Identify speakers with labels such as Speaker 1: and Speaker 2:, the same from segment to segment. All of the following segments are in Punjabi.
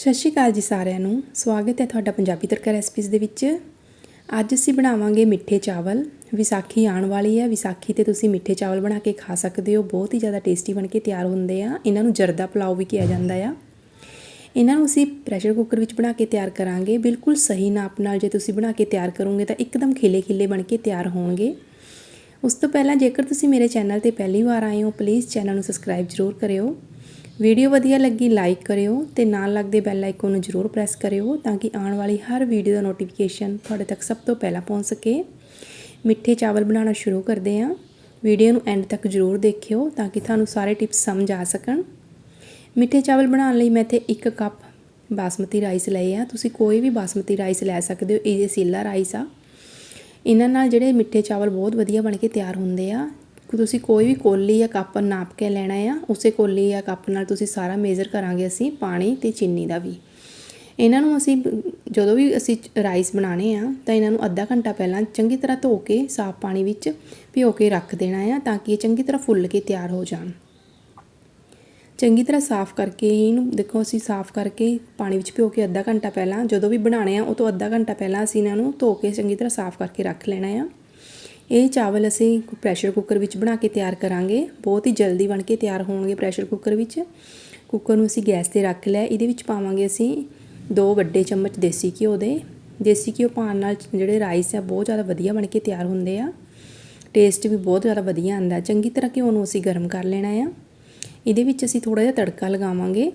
Speaker 1: ਸਤਿ ਸ਼੍ਰੀ ਅਕਾਲ ਜੀ ਸਾਰਿਆਂ ਨੂੰ। ਸਵਾਗਤ ਹੈ ਤੁਹਾਡਾ ਪੰਜਾਬੀ ਤੜਕਾ ਰੈਸਪੀਜ਼ ਦੇ ਵਿੱਚ। ਅੱਜ ਅਸੀਂ ਬਣਾਵਾਂਗੇ ਮਿੱਠੇ ਚਾਵਲ। ਵਿਸਾਖੀ ਆਉਣ ਵਾਲੀ ਹੈ। ਵਿਸਾਖੀ ਤੇ ਤੁਸੀਂ ਮਿੱਠੇ ਚਾਵਲ ਬਣਾ ਕੇ ਖਾ ਸਕਦੇ ਹੋ। ਬਹੁਤ ਹੀ ਜ਼ਿਆਦਾ ਟੇਸਟੀ ਬਣ ਕੇ ਤਿਆਰ ਹੁੰਦੇ ਆ। ਇਹਨਾਂ ਨੂੰ ਜਰਦਾ ਪੁਲਾਓ ਵੀ ਕਿਹਾ ਜਾਂਦਾ ਆ। ਇਹਨਾਂ ਨੂੰ ਅਸੀਂ ਪ੍ਰੈਸ਼ਰ ਕੁੱਕਰ ਵਿੱਚ ਬਣਾ ਕੇ ਤਿਆਰ ਕਰਾਂਗੇ। ਬਿਲਕੁਲ ਸਹੀ ਨਾਪ ਨਾਲ ਜੇ ਤੁਸੀਂ ਬਣਾ ਕੇ ਤਿਆਰ ਕਰੋਗੇ ਤਾਂ ਇੱਕਦਮ ਖਿਲੇ ਖਿਲੇ ਬਣ ਕੇ ਤਿਆਰ ਹੋਣਗੇ। ਉਸ ਤੋਂ ਪਹਿਲਾਂ ਜੇਕਰ ਤੁਸੀਂ ਮੇਰੇ ਚੈਨਲ ਤੇ ਪਹਿਲੀ ਵਾਰ ਆਏ ਹੋ ਪਲੀਜ਼ ਚੈਨਲ ਨੂੰ ਸਬਸਕ੍ਰਾਈਬ ਜ਼ਰੂਰ ਕਰਿਓ। ਵੀਡੀਓ ਵਧੀਆ ਲੱਗੀ ਲਾਈਕ ਕਰਿਓ ਤੇ ਨਾਲ ਲੱਗਦੇ ਬੈਲ ਆਈਕਨ ਨੂੰ ਜ਼ਰੂਰ ਪ੍ਰੈਸ ਕਰਿਓ ਤਾਂ ਕਿ ਆਉਣ ਵਾਲੀ ਹਰ ਵੀਡੀਓ ਦਾ ਨੋਟੀਫਿਕੇਸ਼ਨ ਤੁਹਾਡੇ ਤੱਕ ਸਭ ਤੋਂ ਪਹਿਲਾਂ ਪਹੁੰਚ ਸਕੇ। ਮਿੱਠੇ ਚਾਵਲ ਬਣਾਉਣਾ ਸ਼ੁਰੂ ਕਰਦੇ ਹਾਂ। ਵੀਡੀਓ ਨੂੰ ਐਂਡ ਤੱਕ ਜ਼ਰੂਰ ਦੇਖਿਓ ਤਾਂ ਕਿ ਤੁਹਾਨੂੰ ਸਾਰੇ ਟਿਪਸ ਸਮਝ ਆ ਸਕਣ। ਮਿੱਠੇ ਚਾਵਲ ਬਣਾਉਣ ਲਈ ਮੈਂ ਇੱਥੇ 1 ਕੱਪ ਬਾਸਮਤੀ ਰਾਈਸ ਲਏ ਆ। ਤੁਸੀਂ ਕੋਈ ਵੀ ਬਾਸਮਤੀ ਰਾਈਸ ਲੈ ਸਕਦੇ ਹੋ, ਇਹ ਸੀਲਾ ਰਾਈਸ ਆ। ਇਹਨਾਂ ਨਾਲ ਜਿਹੜੇ ਮਿੱਠੇ ਚਾਵਲ ਬਹੁਤ ਵਧੀਆ ਬਣ ਕੇ ਤਿਆਰ ਹੁੰਦੇ ਆ। ਤੁਸੀਂ ਕੋਈ ਵੀ ਕੋਲੀ ਜਾਂ ਕੱਪ ਨਾਪ ਕੇ ਲੈਣਾ ਆ, ਉਸੇ ਕੋਲੀ ਜਾਂ ਕੱਪ ਨਾਲ ਤੁਸੀਂ ਸਾਰਾ ਮੇਜ਼ਰ ਕਰਾਂਗੇ ਅਸੀਂ, ਪਾਣੀ ਤੇ ਚੀਨੀ ਦਾ ਵੀ। ਇਹਨਾਂ ਨੂੰ ਅਸੀਂ ਜਦੋਂ ਵੀ ਅਸੀਂ ਰਾਈਸ ਬਣਾਣੇ ਆ, ਤਾਂ ਇਹਨਾਂ ਨੂੰ ਅੱਧਾ ਘੰਟਾ ਪਹਿਲਾਂ ਚੰਗੀ ਤਰ੍ਹਾਂ ਧੋ ਕੇ ਸਾਫ਼ ਪਾਣੀ ਵਿੱਚ ਭਿਓ ਕੇ ਰੱਖ ਦੇਣਾ ਆ, ਤਾਂ ਕਿ ਇਹ ਚੰਗੀ ਤਰ੍ਹਾਂ ਫੁੱਲ ਕੇ ਤਿਆਰ ਹੋ ਜਾਣ। ਚੰਗੀ ਤਰ੍ਹਾਂ ਸਾਫ਼ ਕਰਕੇ ਇਹਨੂੰ ਦੇਖੋ ਅਸੀਂ ਸਾਫ਼ ਕਰਕੇ ਪਾਣੀ ਵਿੱਚ ਭਿਓ ਕੇ ਅੱਧਾ ਘੰਟਾ ਪਹਿਲਾਂ ਜਦੋਂ ਵੀ ਬਣਾਣੇ ਆ, ਉਹ ਤੋਂ ਅੱਧਾ ਘੰਟਾ ਪਹਿਲਾਂ ਅਸੀਂ ਇਹਨਾਂ ਨੂੰ ਧੋ ਕੇ ਚੰਗੀ ਤਰ੍ਹਾਂ ਸਾਫ਼ ਕਰਕੇ ਰੱਖ ਲੈਣਾ ਆ। ਇਹ ਚਾਵਲ ਅਸੀਂ ਪ੍ਰੈਸ਼ਰ ਕੁੱਕਰ ਵਿੱਚ ਬਣਾ ਕੇ ਤਿਆਰ ਕਰਾਂਗੇ। ਬਹੁਤ ਹੀ ਜਲਦੀ ਬਣ ਕੇ ਤਿਆਰ ਹੋਣਗੇ ਪ੍ਰੈਸ਼ਰ ਕੁੱਕਰ ਵਿੱਚ। ਕੁੱਕਰ ਨੂੰ ਅਸੀਂ ਗੈਸ ਤੇ ਰੱਖ ਲਿਆ। ਇਹਦੇ ਵਿੱਚ ਪਾਵਾਂਗੇ ਅਸੀਂ ਦੋ ਵੱਡੇ ਚਮਚ ਦੇਸੀ ਘਿਓ ਦੇ। ਦੇਸੀ ਘਿਓ ਪਾਉਣ ਨਾਲ ਜਿਹੜੇ ਰਾਈਸ ਆ ਬਹੁਤ ਜ਼ਿਆਦਾ ਵਧੀਆ ਬਣ ਕੇ ਤਿਆਰ ਹੁੰਦੇ ਆ। ਟੇਸਟ ਵੀ ਬਹੁਤ ਜ਼ਿਆਦਾ ਵਧੀਆ ਆਉਂਦਾ। ਚੰਗੀ ਤਰ੍ਹਾਂ ਘਿਓ ਨੂੰ ਅਸੀਂ ਗਰਮ ਕਰ ਲੈਣਾ ਆ। ਇਹਦੇ ਵਿੱਚ ਅਸੀਂ ਥੋੜਾ ਜਿਹਾ ਤੜਕਾ ਲਗਾਵਾਂਗੇ।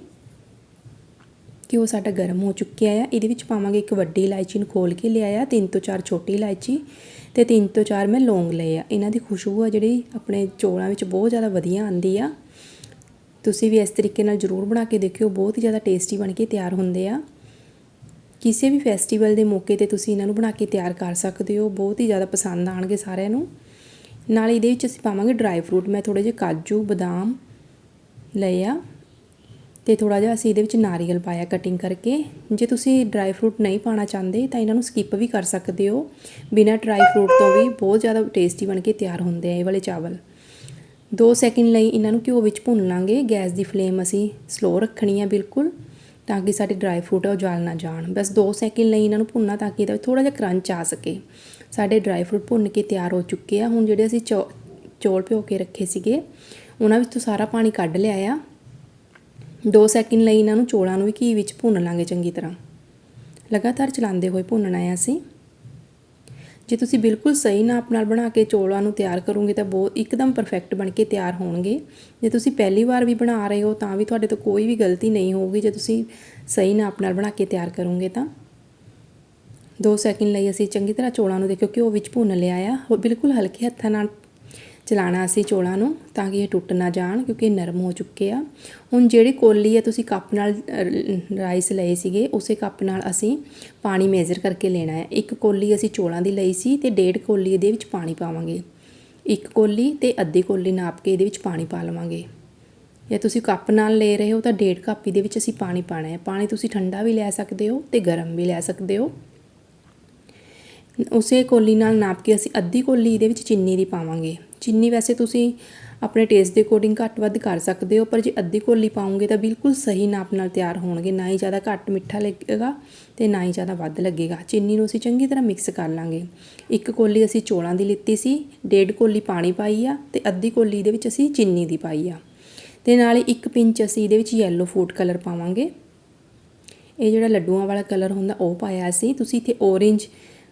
Speaker 1: ਘਿਓ ਸਾਡਾ ਗਰਮ ਹੋ ਚੁੱਕਿਆ ਆ। ਇਹਦੇ ਵਿੱਚ ਪਾਵਾਂਗੇ ਇੱਕ ਵੱਡੀ ਇਲਾਇਚੀ ਨੂੰ ਖੋਲ ਕੇ ਲਿਆਇਆ। ਤਿੰਨ ਤੋਂ ਚਾਰ ਛੋਟੀ ਇਲਾਇਚੀ। ਤੇ ਤਿੰਨ ਤੋਂ ਚਾਰ ਮੈਂ ਲੌਂਗ ਲਏ ਆ। ਇਹਨਾਂ ਦੀ ਖੁਸ਼ਬੂ ਆ ਜਿਹੜੀ ਆਪਣੇ ਚੌਲਾਂ ਵਿੱਚ ਬਹੁਤ ਜ਼ਿਆਦਾ ਵਧੀਆ ਆਉਂਦੀ ਆ। ਤੁਸੀਂ ਵੀ ਇਸ ਤਰੀਕੇ ਨਾਲ ਜ਼ਰੂਰ ਬਣਾ ਕੇ ਦੇਖਿਓ, ਬਹੁਤ ਹੀ ਜ਼ਿਆਦਾ ਟੇਸਟੀ ਬਣ ਕੇ ਤਿਆਰ ਹੁੰਦੇ ਆ। ਕਿਸੇ ਵੀ ਫੈਸਟੀਵਲ ਦੇ ਮੌਕੇ ਤੇ ਤੁਸੀਂ ਇਹਨਾਂ ਨੂੰ ਬਣਾ ਕੇ ਤਿਆਰ ਕਰ ਸਕਦੇ ਹੋ, ਬਹੁਤ ਹੀ ਜ਼ਿਆਦਾ ਪਸੰਦ ਆਣਗੇ ਸਾਰਿਆਂ ਨੂੰ। ਨਾਲ ਇਹਦੇ ਵਿੱਚ ਅਸੀਂ ਪਾਵਾਂਗੇ ਡਰਾਈ ਫਰੂਟ ਮੈਂ ਥੋੜੇ ਜਿਹੇ ਕਾਜੂ, ਬਦਾਮ ਲਏ ਆ। ਤੇ ਥੋੜਾ ਜਿਹਾ ਅਸੀਂ ਇਹਦੇ ਵਿੱਚ ਨਾਰੀਅਲ ਪਾਇਆ ਕਟਿੰਗ ਕਰਕੇ। ਜੇ ਤੁਸੀਂ ਡਰਾਈ ਫਰੂਟ ਨਹੀਂ ਪਾਣਾ ਚਾਹੁੰਦੇ, ਤਾਂ ਇਹਨਾਂ ਨੂੰ ਸਕਿਪ ਵੀ ਕਰ ਸਕਦੇ ਹੋ। ਬਿਨਾਂ ਡਰਾਈ ਫਰੂਟ ਤੋਂ ਵੀ ਬਹੁਤ ਜ਼ਿਆਦਾ ਟੇਸਟੀ ਬਣ ਕੇ ਤਿਆਰ ਹੁੰਦੇ ਆ ਇਹ ਵਾਲੇ ਚਾਵਲ। 2 ਸੈਕਿੰਡ ਲਈ ਇਹਨਾਂ ਨੂੰ ਘਿਓ ਵਿੱਚ ਭੁੰਨ ਲਾਂਗੇ। ਗੈਸ ਦੀ ਫਲੇਮ ਅਸੀਂ ਸਲੋ ਰੱਖਣੀ ਆ ਬਿਲਕੁਲ, ਤਾਂ ਕਿ ਸਾਡੇ ਡਰਾਈ ਫਰੂਟ ਆ ਉਹ ਜਲ ਨਾ ਜਾਣ। ਬਸ 2 ਸੈਕਿੰਡ ਲਈ ਇਹਨਾਂ ਨੂੰ ਭੁੰਨਣਾ ਤਾਂ ਕਿ ਇਹਦਾ ਥੋੜਾ ਜਿਹਾ ਕਰੰਚ ਆ ਸਕੇ। ਸਾਡੇ ਡਰਾਈ ਫਰੂਟ ਭੁੰਨ ਕੇ ਤਿਆਰ ਹੋ ਚੁੱਕੇ ਆ। ਹੁਣ ਜਿਹੜੇ ਅਸੀਂ ਚੌਲ ਭਿਓ ਕੇ ਰੱਖੇ ਸੀਗੇ, ਉਹਨਾਂ ਵਿੱਚੋਂ ਸਾਰਾ ਪਾਣੀ ਕੱਢ ਲਿਆ ਆ। 2 ਸੈਕਿੰਡ ਲਈ ਇਹਨਾਂ ਨੂੰ ਚੋਲਾਂ ਨੂੰ ਵੀ ਘੀ ਵਿੱਚ ਭੁੰਨ ਲਾਂਗੇ ਚੰਗੀ ਤਰ੍ਹਾਂ। ਲਗਾਤਾਰ ਚਲਾਉਂਦੇ ਹੋਏ ਭੁੰਨਣਾ ਹੈ ਅਸੀਂ। ਜੇ ਤੁਸੀਂ ਬਿਲਕੁਲ ਸਹੀ ਨਾਪ ਨਾਲ ਬਣਾ ਕੇ ਚੋਲਾਂ ਨੂੰ ਤਿਆਰ ਕਰੋਗੇ ਤਾਂ ਬਹੁਤ ਇੱਕਦਮ ਪਰਫੈਕਟ ਬਣ ਕੇ ਤਿਆਰ ਹੋਣਗੇ। ਜੇ ਤੁਸੀਂ ਪਹਿਲੀ ਵਾਰ ਵੀ ਬਣਾ ਰਹੇ ਹੋ ਤਾਂ ਵੀ ਤੁਹਾਡੇ ਤੋਂ ਕੋਈ ਵੀ ਗਲਤੀ ਨਹੀਂ ਹੋਊਗੀ ਜੇ ਤੁਸੀਂ ਸਹੀ ਨਾਪ ਨਾਲ ਬਣਾ ਕੇ ਤਿਆਰ ਕਰੋਗੇ ਤਾਂ। 2 ਸੈਕਿੰਡ ਲਈ ਅਸੀਂ ਚੰਗੀ ਤਰ੍ਹਾਂ ਚੋਲਾਂ ਨੂੰ ਦੇਖਿਓ ਘਿਓ ਵਿੱਚ ਭੁੰਨ ਲਿਆ ਆ। ਬਿਲਕੁਲ ਹਲਕੇ ਹੱਥਾਂ ਨਾਲ ਚਲਾਣਾ ਅਸੀਂ ਚੋਲਾਂ ਨੂੰ ਤਾਂ ਕਿ ਇਹ ਟੁੱਟ ਨਾ ਜਾਣ ਕਿਉਂਕਿ ਇਹ ਨਰਮ ਹੋ ਚੁੱਕੇ ਆ। ਹੁਣ ਜਿਹੜੀ ਕੋਲੀ ਆ, ਤੁਸੀਂ ਕੱਪ ਨਾਲ ਰਾਈਸ ਲਏ ਸੀਗੇ, ਉਸੇ ਕੱਪ ਨਾਲ ਅਸੀਂ ਪਾਣੀ ਮੇਜ਼ਰ ਕਰਕੇ ਲੈਣਾ ਹੈ। ਇੱਕ ਕੋਲੀ ਅਸੀਂ ਚੋਲਾਂ ਦੀ ਲਈ ਸੀ ਤੇ ਡੇਢ ਕੋਲੀ ਇਹਦੇ ਵਿੱਚ ਪਾਣੀ ਪਾਵਾਂਗੇ। ਇੱਕ ਕੋਲੀ ਤੇ ਅੱਧੀ ਕੋਲੀ ਨਾਪ ਕੇ ਇਹਦੇ ਵਿੱਚ ਪਾਣੀ ਪਾ ਲਵਾਂਗੇ। ਜੇ ਤੁਸੀਂ ਕੱਪ ਨਾਲ ਲੈ ਰਹੇ ਹੋ ਤਾਂ ਡੇਢ ਕੱਪ ਇਹਦੇ ਵਿੱਚ ਅਸੀਂ ਪਾਣੀ ਪਾਣਾ ਹੈ। ਪਾਣੀ ਤੁਸੀਂ ਠੰਡਾ ਵੀ ਲੈ ਸਕਦੇ ਹੋ ਤੇ ਗਰਮ ਵੀ ਲੈ ਸਕਦੇ ਹੋ। ਉਸੇ ਕੋਲੀ ਨਾਲ ਨਾਪ ਕੇ ਅਸੀਂ ਅੱਧੀ ਕੋਲੀ ਇਹਦੇ ਵਿੱਚ ਚੀਨੀ ਦੀ ਪਾਵਾਂਗੇ। ਚੀਨੀ ਵੈਸੇ ਤੁਸੀਂ ਆਪਣੇ ਟੇਸਟ ਦੇ ਅਕੋਰਡਿੰਗ ਘੱਟ ਵੱਧ ਕਰ ਸਕਦੇ ਹੋ, ਪਰ ਜੇ ਅੱਧੀ ਕੋਲੀ ਪਾਉਂਗੇ ਤਾਂ ਬਿਲਕੁਲ ਸਹੀ ਨਾਪ ਨਾਲ ਤਿਆਰ ਹੋਣਗੇ। ਨਾ ਹੀ ਜ਼ਿਆਦਾ ਘੱਟ ਮਿੱਠਾ ਲੱਗੇਗਾ ਤੇ ਨਾ ਹੀ ਜ਼ਿਆਦਾ ਵੱਧ ਲੱਗੇਗਾ। ਚੀਨੀ ਨੂੰ ਅਸੀਂ ਚੰਗੀ ਤਰ੍ਹਾਂ ਮਿਕਸ ਕਰ ਲਾਂਗੇ। ਇੱਕ ਕੋਲੀ ਅਸੀਂ ਚੋਲਾਂ ਦੀ ਲਿੱਤੀ ਸੀ, ਡੇਢ ਕੋਲੀ ਪਾਣੀ ਪਾਈ ਆ ਤੇ ਅੱਧੀ ਕੋਲੀ ਦੇ ਵਿੱਚ ਅਸੀਂ ਚੀਨੀ ਦੀ ਪਾਈ ਆ। ਤੇ ਨਾਲੇ ਇੱਕ ਪਿੰਚ ਅਸੀਂ ਇਹਦੇ ਵਿੱਚ ਯੈਲੋ ਫੂਡ ਕਲਰ ਪਾਵਾਂਗੇ। ਇਹ ਜਿਹੜਾ ਲੱਡੂਆਂ ਵਾਲਾ ਕਲਰ ਹੁੰਦਾ ਉਹ ਪਾਇਆ ਸੀ। ਤੁਸੀਂ ਇੱਥੇ orange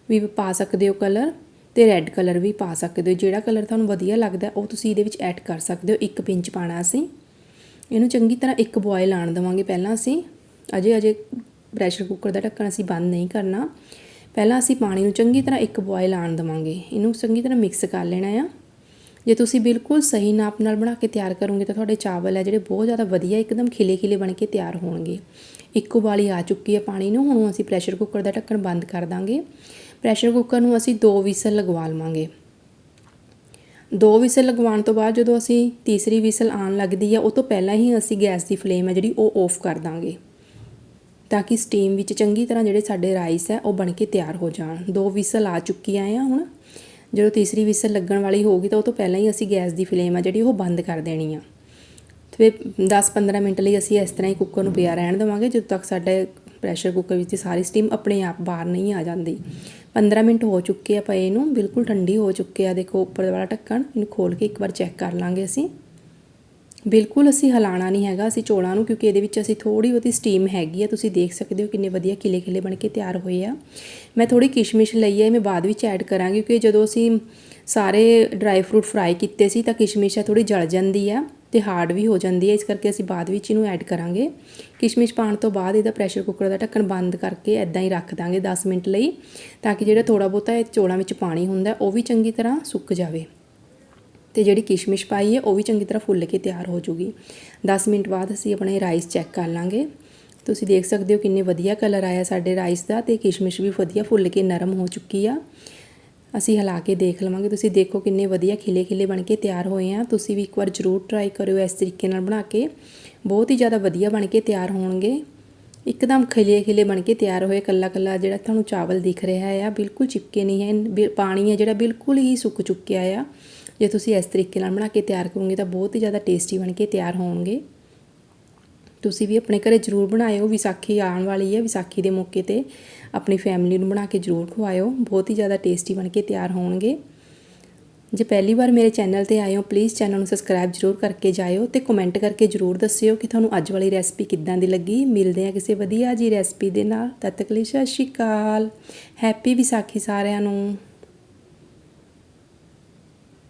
Speaker 1: ਵੀ ਪਾ ਸਕਦੇ ਹੋ ਕਲਰ ਤੇ ਰੈੱਡ ਕਲਰ ਵੀ ਪਾ ਸਕਦੇ ਹੋ। ਜਿਹੜਾ ਕਲਰ ਤੁਹਾਨੂੰ ਵਧੀਆ ਲੱਗਦਾ, ਉਹ ਤੁਸੀਂ ਇਹਦੇ ਵਿੱਚ ਐਡ ਕਰ ਸਕਦੇ ਹੋ। ਇੱਕ ਪਿੰਚ ਪਾਣਾ ਅਸੀਂ। ਇਹਨੂੰ ਚੰਗੀ ਤਰ੍ਹਾਂ ਇੱਕ ਬੋਇਲ ਆਣ ਦਵਾਂਗੇ। ਪਹਿਲਾਂ ਅਸੀਂ ਅਜੇ ਅਜੇ ਪ੍ਰੈਸ਼ਰ ਕੁੱਕਰ ਦਾ ਢੱਕਣ ਅਸੀਂ ਬੰਦ ਨਹੀਂ ਕਰਨਾ। ਪਹਿਲਾਂ ਅਸੀਂ ਪਾਣੀ ਨੂੰ ਚੰਗੀ ਤਰ੍ਹਾਂ ਇੱਕ ਬੋਇਲ ਆਣ ਦਵਾਂਗੇ। ਇਹਨੂੰ ਚੰਗੀ ਤਰ੍ਹਾਂ ਮਿਕਸ ਕਰ ਲੈਣਾ ਆ। ਜੇ ਤੁਸੀਂ ਬਿਲਕੁਲ ਸਹੀ ਨਾਪ ਨਾਲ ਬਣਾ ਕੇ ਤਿਆਰ ਕਰੋਗੇ, ਤਾਂ ਤੁਹਾਡੇ ਚਾਵਲ ਹੈ ਜਿਹੜੇ ਬਹੁਤ ਜ਼ਿਆਦਾ ਵਧੀਆ, ਇੱਕਦਮ ਖਿਲੇ ਖਿਲੇ ਬਣ ਕੇ ਤਿਆਰ ਹੋਣਗੇ। ਇੱਕ ਉਬਾਲੀ ਆ ਚੁੱਕੀ ਹੈ ਪਾਣੀ ਨੂੰ। ਹੁਣ ਅਸੀਂ ਪ੍ਰੈਸ਼ਰ ਕੁੱਕਰ ਦਾ ਢੱਕਣ ਬੰਦ ਕਰ ਦਾਂਗੇ। ਪ੍ਰੈਸ਼ਰ ਕੁੱਕਰ ਨੂੰ ਅਸੀਂ ਦੋ ਵਿਸਲ ਲਗਵਾ ਲਵਾਂਗੇ। ਦੋ ਵਿਸਲ ਲਗਵਾਉਣ ਤੋਂ ਬਾਅਦ ਜਦੋਂ ਅਸੀਂ ਤੀਸਰੀ ਵਿਸਲ ਆਉਣ ਲੱਗਦੀ ਆ, ਉਹ ਤੋਂ ਪਹਿਲਾਂ ਹੀ ਅਸੀਂ ਗੈਸ ਦੀ ਫਲੇਮ ਹੈ ਜਿਹੜੀ ਉਹ ਆਫ ਕਰ ਦਾਂਗੇ ਤਾਂ ਕਿ ਸਟੀਮ ਵਿੱਚ ਚੰਗੀ ਤਰ੍ਹਾਂ ਜਿਹੜੇ ਸਾਡੇ ਰਾਈਸ ਹੈ ਉਹ ਬਣ ਕੇ ਤਿਆਰ ਹੋ ਜਾਣ। ਦੋ ਵਿਸਲ ਆ ਚੁੱਕੀਆਂ ਆ ਹੁਣ। ਜਦੋਂ ਤੀਸਰੀ ਵਿਸਲ ਲੱਗਣ ਵਾਲੀ ਹੋਊਗੀ ਤਾਂ ਉਹ ਤੋਂ ਪਹਿਲਾਂ ਹੀ ਅਸੀਂ ਗੈਸ ਦੀ ਫਲੇਮ ਆ ਜਿਹੜੀ ਉਹ ਬੰਦ ਕਰ ਦੇਣੀ ਆ। ਤੇ 10-15 ਮਿੰਟ ਲਈ ਅਸੀਂ ਇਸ ਤਰ੍ਹਾਂ ਹੀ ਕੁੱਕਰ ਨੂੰ ਪਿਆ ਰਹਿਣ ਦੇਵਾਂਗੇ। ਜਦੋਂ ਤੱਕ ਸਾਡੇ ਪ੍ਰੈਸ਼ਰ ਕੁੱਕਰ ਵਿੱਚ ਦੀ ਸਾਰੀ ਸਟੀਮ ਆਪਣੇ ਆਪ ਬਾਹਰ ਨਹੀਂ ਆ ਜਾਂਦੀ 15 ਮਿੰਟ ਹੋ ਚੁੱਕੇ ਆ ਪਏ ਨੂੰ, ਬਿਲਕੁਲ ਠੰਡੀ ਹੋ ਚੁੱਕੇ ਆ। ਦੇਖੋ, ਉੱਪਰ ਵਾਲਾ ਢੱਕਣ, ਇਹਨੂੰ ਖੋਲ ਕੇ ਇੱਕ ਵਾਰ ਚੈੱਕ ਕਰ ਲਾਂਗੇ ਅਸੀਂ। ਬਿਲਕੁਲ ਅਸੀਂ ਹਲਾਣਾ ਨਹੀਂ ਹੈਗਾ, ਅਸੀਂ ਚੋਲਾਂ ਨੂੰ, ਕਿਉਂਕਿ ਇਹਦੇ ਵਿੱਚ ਅਸੀਂ ਥੋੜੀ ਬਹੁਤੀ ਸਟੀਮ ਹੈਗੀ ਆ। ਤੁਸੀਂ ਦੇਖ ਸਕਦੇ ਹੋ ਕਿੰਨੇ ਵਧੀਆ ਕਿਲੇ ਕਿਲੇ ਬਣ ਕੇ ਤਿਆਰ ਹੋਏ ਆ। ਮੈਂ ਥੋੜੀ ਕਿਸ਼ਮਿਸ਼ ਲਈ ਹੈ ਮੈਂ ਬਾਅਦ ਵਿੱਚ ਐਡ ਕਰਾਂਗੀ, ਕਿਉਂਕਿ ਜਦੋਂ ਅਸੀਂ ਸਾਰੇ ਡਰਾਈ ਫਰੂਟ ਫਰਾਈ ਕੀਤੇ ਸੀ ਤਾਂ ਕਿਸ਼ਮਿਸ਼ ਆ ਥੋੜੀ ਜਲ ਜਾਂਦੀ ਆ। ਤੇ ਹਾਰਡ ਵੀ ਹੋ ਜਾਂਦੀ ਹੈ। ਇਸ ਕਰਕੇ ਅਸੀਂ ਬਾਅਦ ਵਿੱਚ ਇਹਨੂੰ ਐਡ ਕਰਾਂਗੇ। ਕਿਸ਼ਮਿਸ਼ ਪਾਉਣ ਤੋਂ ਬਾਅਦ ਇਹਦਾ ਪ੍ਰੈਸ਼ਰ ਕੁੱਕਰ ਦਾ ਢੱਕਣ ਬੰਦ ਕਰਕੇ ਐਦਾਂ ਹੀ ਰੱਖ ਦਾਂਗੇ 10 ਮਿੰਟ ਲਈ, ਤਾਂ ਕਿ ਜਿਹੜਾ ਥੋੜਾ ਬਹੁਤਾ ਇਹ ਚੋਲਾਂ ਵਿੱਚ ਪਾਣੀ ਹੁੰਦਾ, ਉਹ ਵੀ ਚੰਗੀ ਤਰ੍ਹਾਂ ਸੁੱਕ ਜਾਵੇ। ਤੇ ਜਿਹੜੀ ਕਿਸ਼ਮਿਸ਼ ਪਾਈ ਹੈ, ਉਹ ਵੀ ਚੰਗੀ ਤਰ੍ਹਾਂ ਫੁੱਲ ਕੇ ਤਿਆਰ ਹੋ ਜੂਗੀ। 10 ਮਿੰਟ ਬਾਅਦ ਅਸੀਂ ਆਪਣੇ ਰਾਈਸ ਚੈੱਕ ਕਰ ਲਾਂਗੇ। ਤੁਸੀਂ ਦੇਖ ਸਕਦੇ ਹੋ ਕਿੰਨੇ ਵਧੀਆ ਕਲਰ ਆਇਆ ਸਾਡੇ ਰਾਈਸ ਦਾ, ਤੇ ਕਿਸ਼ਮਿਸ਼ ਵੀ ਵਧੀਆ ਫੁੱਲ ਕੇ ਨਰਮ ਹੋ ਚੁੱਕੀ ਆ। ਅਸੀਂ ਹਿਲਾ ਕੇ ਦੇਖ ਲਵਾਂਗੇ। ਤੁਸੀਂ ਦੇਖੋ ਕਿੰਨੇ ਵਧੀਆ ਖਿਲੇ ਖਿਲੇ ਬਣ ਕੇ ਤਿਆਰ ਹੋਏ ਆ। ਤੁਸੀਂ ਵੀ ਇੱਕ ਵਾਰ ਜ਼ਰੂਰ ਟਰਾਈ ਕਰਿਓ ਇਸ ਤਰੀਕੇ ਨਾਲ ਬਣਾ ਕੇ। ਬਹੁਤ ਹੀ ਜ਼ਿਆਦਾ ਵਧੀਆ ਬਣ ਕੇ ਤਿਆਰ ਹੋਣਗੇ। ਇੱਕਦਮ ਖਿਲੇ ਖਿਲੇ ਬਣ ਕੇ ਤਿਆਰ ਹੋਏ। ਕੱਲਾ ਕੱਲਾ ਜਿਹੜਾ ਤੁਹਾਨੂੰ ਚਾਵਲ ਦਿਖ ਰਿਹਾ ਆ, ਬਿਲਕੁਲ ਚਿਪਕੇ ਨਹੀਂ ਹੈ। ਬਿ- ਪਾਣੀ ਹੈ ਜਿਹੜਾ ਬਿਲਕੁਲ ਹੀ ਸੁੱਕ ਚੁੱਕਿਆ ਆ। ਜੇ ਤੁਸੀਂ ਇਸ ਤਰੀਕੇ ਨਾਲ ਬਣਾ ਕੇ ਤਿਆਰ ਕਰੋਗੇ ਤਾਂ ਬਹੁਤ ਹੀ ਜ਼ਿਆਦਾ ਟੇਸਟੀ ਬਣ ਕੇ ਤਿਆਰ ਹੋਣਗੇ। ਤੁਸੀਂ ਵੀ ਆਪਣੇ ਘਰੇ ਜ਼ਰੂਰ ਬਣਾਇਓ। ਵਿਸਾਖੀ ਆਉਣ ਵਾਲੀ ਹੈ ਵਿਸਾਖੀ ਦੇ ਮੌਕੇ ਤੇ। ਆਪਣੀ ਫੈਮਿਲੀ ਨੂੰ ਬਣਾ ਕੇ ਜ਼ਰੂਰ ਖਵਾਇਓ। ਬਹੁਤ ਹੀ ਜ਼ਿਆਦਾ ਟੇਸਟੀ ਬਣ ਕੇ ਤਿਆਰ ਹੋਣਗੇ। ਜੇ ਪਹਿਲੀ ਵਾਰ ਮੇਰੇ ਚੈਨਲ ਤੇ ਆਏ ਹੋ ਪਲੀਜ਼ ਚੈਨਲ ਨੂੰ ਸਬਸਕ੍ਰਾਈਬ ਜ਼ਰੂਰ ਕਰਕੇ ਜਾਇਓ ਤੇ ਕਮੈਂਟ ਕਰਕੇ ਜ਼ਰੂਰ ਦੱਸਿਓ ਕਿ ਤੁਹਾਨੂੰ ਅੱਜ ਵਾਲੀ ਰੈਸਪੀ ਕਿੱਦਾਂ ਦੀ ਲੱਗੀ। ਮਿਲਦੇ ਆ ਕਿਸੇ ਵਧੀਆ ਜੀ ਰੈਸਪੀ ਦੇ ਨਾਲ। ਤਦ ਤੱਕ ਲਈ ਸਤਿ ਸ਼੍ਰੀ ਅਕਾਲ। ਹੈਪੀ ਵਿਸਾਖੀ ਸਾਰਿਆਂ ਨੂੰ।